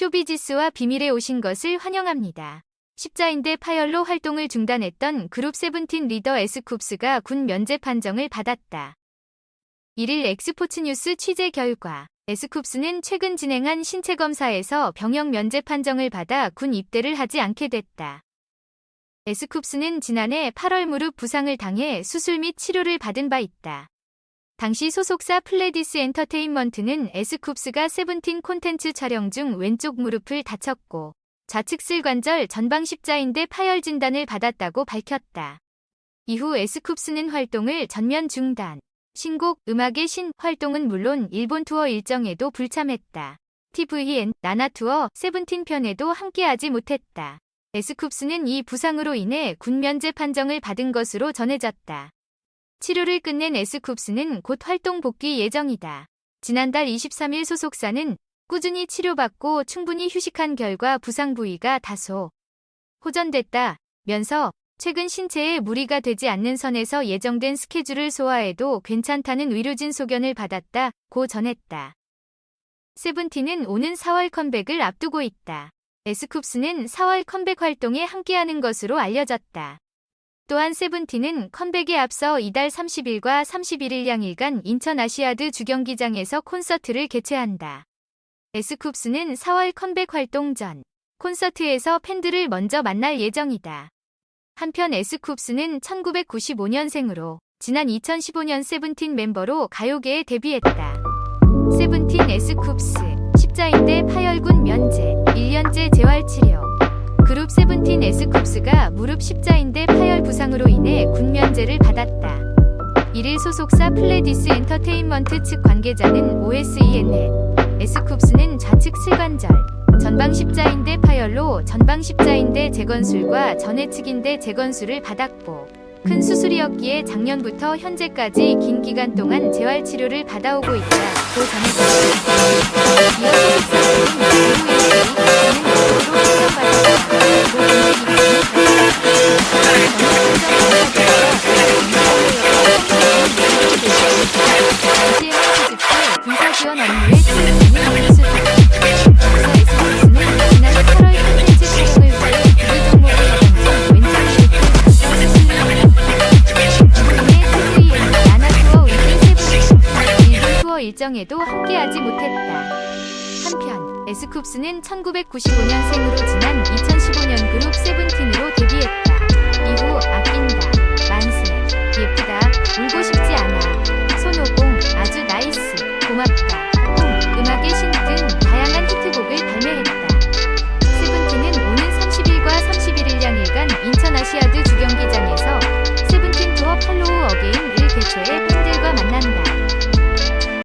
쇼비지스와 비밀에 오신 것을 환영합니다. 십자인대 파열로 활동을 중단했던 그룹 세븐틴 리더 에스쿱스가 군 면제 판정을 받았다. 1일 엑스포츠 뉴스 취재 결과 에스쿱스는 최근 진행한 신체 검사에서 병역 면제 판정을 받아 군 입대를 하지 않게 됐다. 에스쿱스는 지난해 8월 무릎 부상을 당해 수술 및 치료를 받은 바 있다. 당시 소속사 플레디스 엔터테인먼트는 에스쿱스가 세븐틴 콘텐츠 촬영 중 왼쪽 무릎을 다쳤고 좌측 슬관절 전방 십자인대 파열 진단을 받았다고 밝혔다. 이후 에스쿱스는 활동을 전면 중단. 신곡 음악의 신 활동은 물론 일본 투어 일정에도 불참했다. TVN 나나 투어 세븐틴 편에도 함께하지 못했다. 에스쿱스는 이 부상으로 인해 군 면제 판정을 받은 것으로 전해졌다. 치료를 끝낸 에스쿱스는 곧 활동 복귀 예정이다. 지난달 23일 소속사는 꾸준히 치료받고 충분히 휴식한 결과 부상 부위가 다소 호전됐다. 면서 최근 신체에 무리가 되지 않는 선에서 예정된 스케줄을 소화해도 괜찮다는 의료진 소견을 받았다. 고 전했다. 세븐틴은 오는 4월 컴백을 앞두고 있다. 에스쿱스는 4월 컴백 활동에 함께하는 것으로 알려졌다. 또한 세븐틴은 컴백에 앞서 이달 30일과 31일 양일간 인천 아시아드 주경기장에서 콘서트를 개최한다. 에스쿱스는 4월 컴백 활동 전 콘서트에서 팬들을 먼저 만날 예정이다. 한편 에스쿱스는 1995년생으로 지난 2015년 세븐틴 멤버로 가요계에 데뷔했다. 세븐틴 에스쿱스 십자인대 파열군 면제 1년째 재활치료 그룹 세븐틴 에스쿱스가 무릎 십자인대 파열 부상으로 인해 군 면제를 받았다. 1일 소속사 플레디스 엔터테인먼트 측 관계자는 OSEN에 에스쿱스는 좌측 슬관절, 전방 십자인대 파열로 전방 십자인대 재건술과 전해측인대 재건술을 받았고 큰 수술이었기에 작년부터 현재까지 긴 기간 동안 재활 치료를 받아오고 있다 고 전했습니다. 이어 소속사는 일정에도 함께하지 못했다. 한편 에스쿱스는 1995년생으로 지난